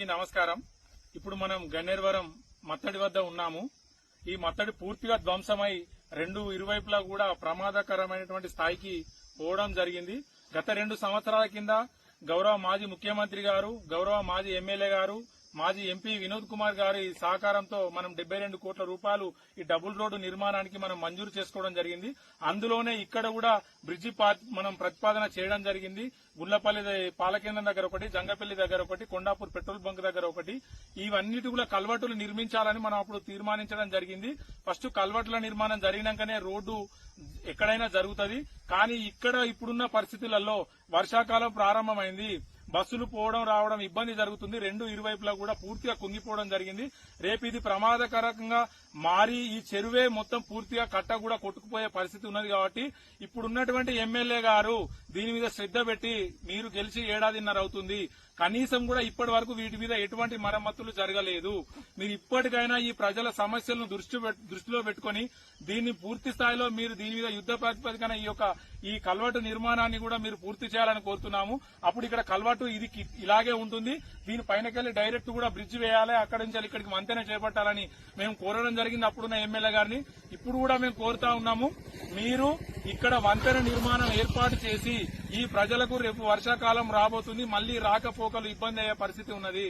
అందరికీ నమస్కారం. ఇప్పుడు మనం గన్నేరువరం మత్తడి వద్ద ఉన్నాము. ఈ మత్తడి పూర్తిగా ధ్వంసమై రెండు ఇరువైపులా కూడా ప్రమాదకరమైనటువంటి స్థాయికి పోవడం జరిగింది. గత రెండు సంవత్సరాల కింద గౌరవ మాజీ ముఖ్యమంత్రి గారు గౌరవ మాజీ ఎమ్మెల్యే గారు మాజీ ఎంపీ వినోద్ కుమార్ గారి సహకారంతో మనం డెబ్బై రెండు కోట్ల రూపాయలు ఈ డబుల్ రోడ్డు నిర్మాణానికి మనం మంజూరు చేసుకోవడం జరిగింది. అందులోనే ఇక్కడ కూడా బ్రిడ్జి మనం ప్రతిపాదన చేయడం జరిగింది. గుల్లపల్లి పాలకేంద్రం దగ్గర ఒకటి జంగపల్లి దగ్గర ఒకటి కొండాపూర్ పెట్రోల్ బంక్ దగ్గర ఒకటి. ఇవన్నిటి కూడా కల్వటులు నిర్మించాలని మనం అప్పుడు తీర్మానించడం జరిగింది. ఫస్ట్ కల్వట్ల నిర్మాణం జరిగినాకనే రోడ్డు ఎక్కడైనా జరుగుతుంది. కానీ ఇక్కడ ఇప్పుడున్న పరిస్థితులలో వర్షాకాలం ప్రారంభమైంది. బస్సులు పోవడం రావడం ఇబ్బంది జరుగుతుంది. రెండు ఇరువైపులా కూడా పూర్తిగా కుంగిపోవడం జరిగింది. రేపు ఇది ప్రమాదకరంగా మారి ఈ చెరువే మొత్తం పూర్తిగా కట్ట కూడా కొట్టుకుపోయే పరిస్థితి ఉన్నది కాబట్టి ఇప్పుడున్నటువంటి ఎమ్మెల్యే గారు దీని మీద శ్రద్ధ పెట్టి మీరు గెలిచి ఏడాదిన్నర అవుతుంది. కనీసం కూడా ఇప్పటి వరకు వీటి మీద ఎటువంటి మరమ్మతులు జరగలేదు. మీరు ఇప్పటికైనా ఈ ప్రజల సమస్యలను దృష్టి దృష్టిలో పెట్టుకొని దీన్ని పూర్తి స్థాయిలో మీరు దీని మీద యుద్ద ప్రాతిపదికన ఈ యొక్క ఈ కల్వటు నిర్మాణాన్ని కూడా మీరు పూర్తి చేయాలని కోరుతున్నాము. అప్పుడు ఇక్కడ కల్వటు ఇది ఇలాగే ఉంటుంది. దీని పైనకెళ్ళి డైరెక్ట్ కూడా బ్రిడ్జ్ వేయాలి. అక్కడి నుంచి ఇక్కడికి మంతెన చేపట్టాలని మేము కోరడం జరిగింది అప్పుడున్న ఎమ్మెల్యే గారిని. ఇప్పుడు కూడా మేము కోరుతా ఉన్నాము మీరు ఇక్కడ వంతెన నిర్మాణం ఏర్పాటు చేసి ఈ ప్రజలకు రేపు వర్షాకాలం రాబోతుంది మళ్ళీ రాకపోకలు ఇబ్బంది అయ్యే పరిస్థితి ఉన్నది.